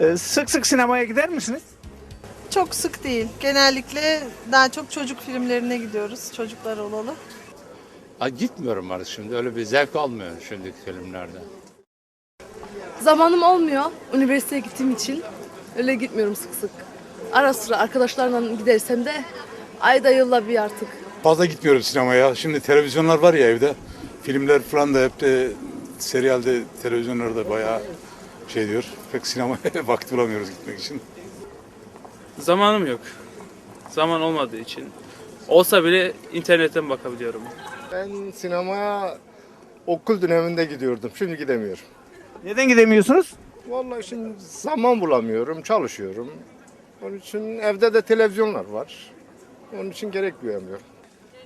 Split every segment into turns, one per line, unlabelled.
Ee, sık sık sinemaya gider misiniz?
Çok sık değil. Genellikle daha çok çocuk filmlerine gidiyoruz. Çocuklar olalı.
Ha, gitmiyorum artık şimdi. Öyle bir zevk almıyorum şimdiki filmlerden.
Zamanım olmuyor üniversiteye gittiğim için. Öyle gitmiyorum sık sık. Ara sıra arkadaşlarla gidersem de ayda yılda bir artık.
Fazla gitmiyorum sinemaya. Şimdi televizyonlar var ya evde. Filmler falan da hep de serialde televizyonlarda bayağı şey diyor. Pek sinemaya vakit bulamıyoruz gitmek için.
Zamanım yok. Zaman olmadığı için. Olsa bile internetten bakabiliyorum.
Ben sinemaya okul döneminde gidiyordum. Şimdi gidemiyorum.
Neden gidemiyorsunuz?
Vallahi şimdi zaman bulamıyorum, çalışıyorum. Onun için evde de televizyonlar var. Onun için gerek duyamıyorum.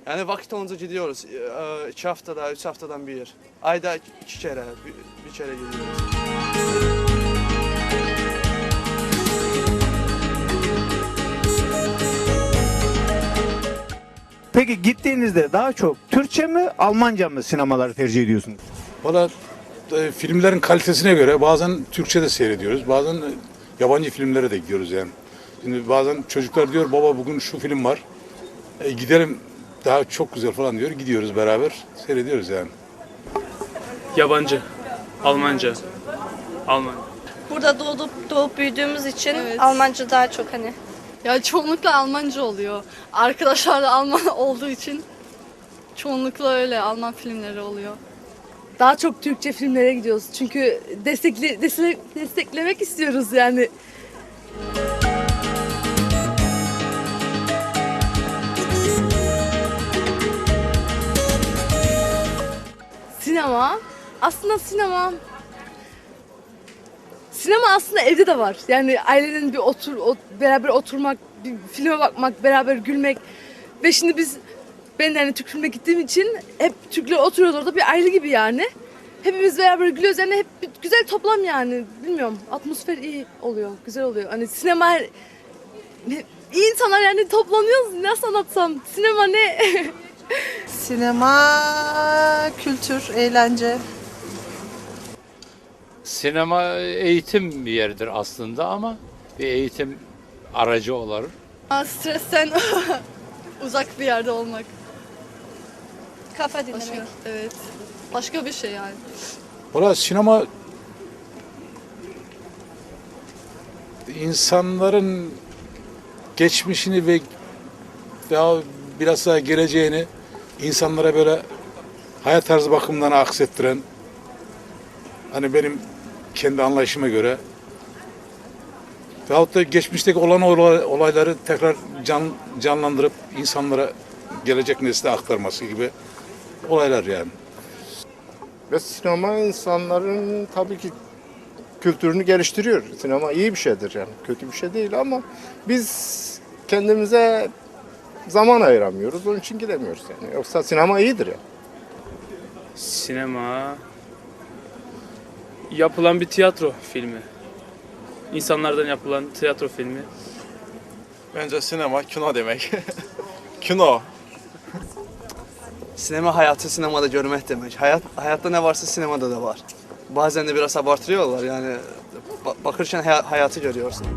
Yani vakit olunca gidiyoruz. Ee, iki haftada, üç haftadan bir. Ayda iki kere, bir, bir kere gidiyoruz.
Peki gittiğinizde daha çok Türkçe mi Almanca mı sinemaları tercih ediyorsunuz?
Valla e, filmlerin kalitesine göre bazen Türkçe de seyrediyoruz. Bazen e, yabancı filmlere de gidiyoruz yani. Şimdi bazen çocuklar diyor baba bugün şu film var. E, gidelim daha çok güzel falan diyor. Gidiyoruz beraber seyrediyoruz yani.
Yabancı, Almanca, Alman.
Burada doğup doğup büyüdüğümüz için
Evet.
Almanca daha çok hani
Ya çoğunlukla Almanca oluyor. Arkadaşlar da Alman olduğu için çoğunlukla öyle Alman filmleri oluyor. Daha çok Türkçe filmlere gidiyoruz. Çünkü destekli, destek, desteklemek istiyoruz yani. Sinema. Aslında sinema Sinema aslında evde de var. Yani ailenin bir otur ot- beraber oturmak, bir filme bakmak, beraber gülmek. Ve şimdi biz ben de hani Türk filmine gittiğim için hep Türkler oturuyoruz orada bir aile gibi yani. Hepimiz beraber gülüyoruz yani hep bir güzel toplam yani. Bilmiyorum atmosfer iyi oluyor, güzel oluyor. Hani sinema iyi insanlar yani toplanıyoruz. Nasıl anlatsam? Sinema ne?
Sinema, kültür, eğlence.
Sinema eğitim bir yeridir aslında ama bir eğitim aracı olur.
Stresten uzak bir yerde olmak.
kafa dinlemek.
Başka, evet. Başka bir şey yani.
Valla sinema insanların geçmişini ve daha biraz daha geleceğini insanlara böyle hayat tarzı bakımından aksettiren hani benim kendi anlayışıma göre veyahut da geçmişteki olan olay- olayları tekrar can, canlandırıp insanlara gelecek nesle aktarması gibi olaylar yani.
Ve sinema insanların tabii ki kültürünü geliştiriyor. Sinema iyi bir şeydir yani. Kötü bir şey değil ama biz kendimize zaman ayıramıyoruz. Onun için gidemiyoruz yani. Yoksa sinema iyidir ya.
Sinema, yapılan bir tiyatro filmi. İnsanlardan yapılan tiyatro filmi.
Bence sinema kino demek. kino.
Sinema hayatı sinemada görmek demek. Hayat, hayatta ne varsa sinemada da var. Bazen de biraz abartıyorlar yani. Ba- bakırken hay- hayatı görüyorsun.